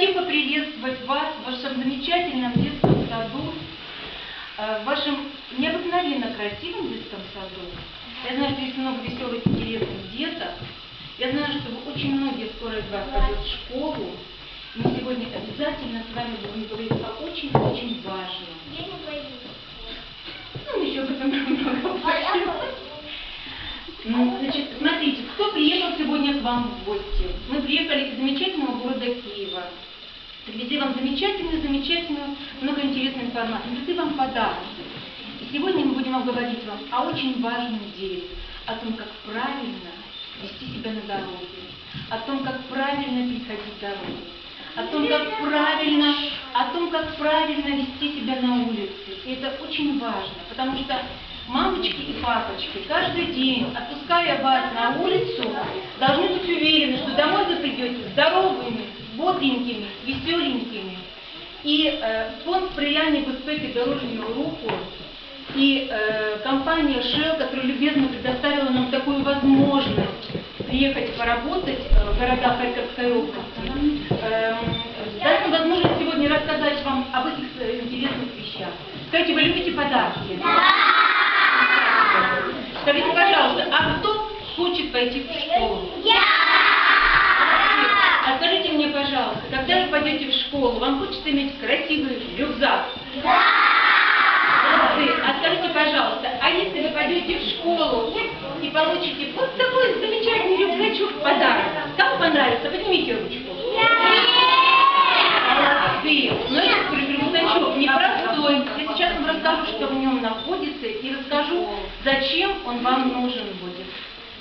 хотим поприветствовать вас в вашем замечательном детском саду, э, в вашем необыкновенно красивом детском саду. Я знаю, что есть много веселых, интересных деток. Я знаю, что очень многие скоро из вас пойдут в школу. Мы сегодня обязательно с вами будем говорить о очень-очень важном. Я не боюсь. Ну, еще об этом много Значит, смотрите, кто приехал сегодня к вам в гости? Мы приехали из замечательного города Киева. Привезли вам замечательную, замечательную, много интересной информации. Привезли вам подарки. И сегодня мы будем говорить вам о очень важном деле, о том, как правильно вести себя на дороге, о том, как правильно переходить дорогу, о том, как правильно, о том, как правильно вести себя на улице. И это очень важно, потому что мамочки и папочки каждый день, отпуская вас на улицу, должны быть уверены, что домой вы придете здоровыми, бодренькими, веселенькими. І е, фонд сприяння безпеки дорожнього руху и э, компания Shell, которая любезно предоставила нам такую возможность приехать поработать э, в города Харьковской области, эм, даст нам возможность сегодня рассказать вам об этих э, интересных вещах. Скажите, вы любите подарки? Скажите, пожалуйста, а кто хочет пойти в школу? А скажите мне, пожалуйста, когда вы пойдете в школу, вам хочется иметь красивый рюкзак? Молодцы. А скажите, пожалуйста, а если вы пойдете в школу и получите вот такой замечательный рюкзачок в подарок, кому понравится? Поднимите ручку. Молодцы. Но этот рюкзачок непростой. Я сейчас вам расскажу, что в нем находится, и расскажу, зачем он вам нужен будет.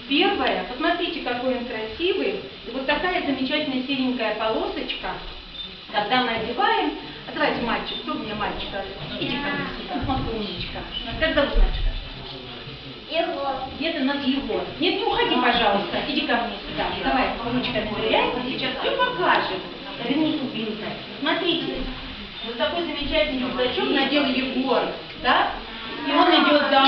Первое, посмотрите, какой он красивый. И вот такая замечательная серенькая полосочка, когда мы одеваем, а давайте мальчик, кто у меня мальчика? Иди ко мне сюда, вот умничка. Как зовут мальчика? Где-то нас Егор. Нет, не уходи, пожалуйста, иди ко мне сюда. Давай, ручкой проверяй, он сейчас все покажет. Вернись, Убинка. Смотрите, вот такой замечательный рюкзачок надел Егор, да?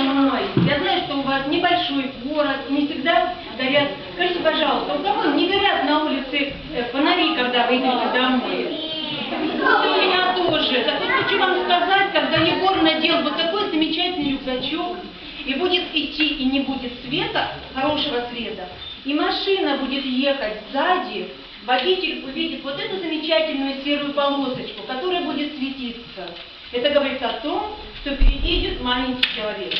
Домой. Я знаю, что у вас небольшой город, не всегда горят. Скажите, пожалуйста, у кого не горят на улице э, фонари, когда вы идете домой? Вот у меня тоже. Так вот хочу вам сказать, когда Егор надел вот такой замечательный рюкзачок, и будет идти, и не будет света, хорошего света, и машина будет ехать сзади, водитель увидит вот эту замечательную серую полосочку, которая будет светиться. Это говорит о том, что впереди идет маленький человек.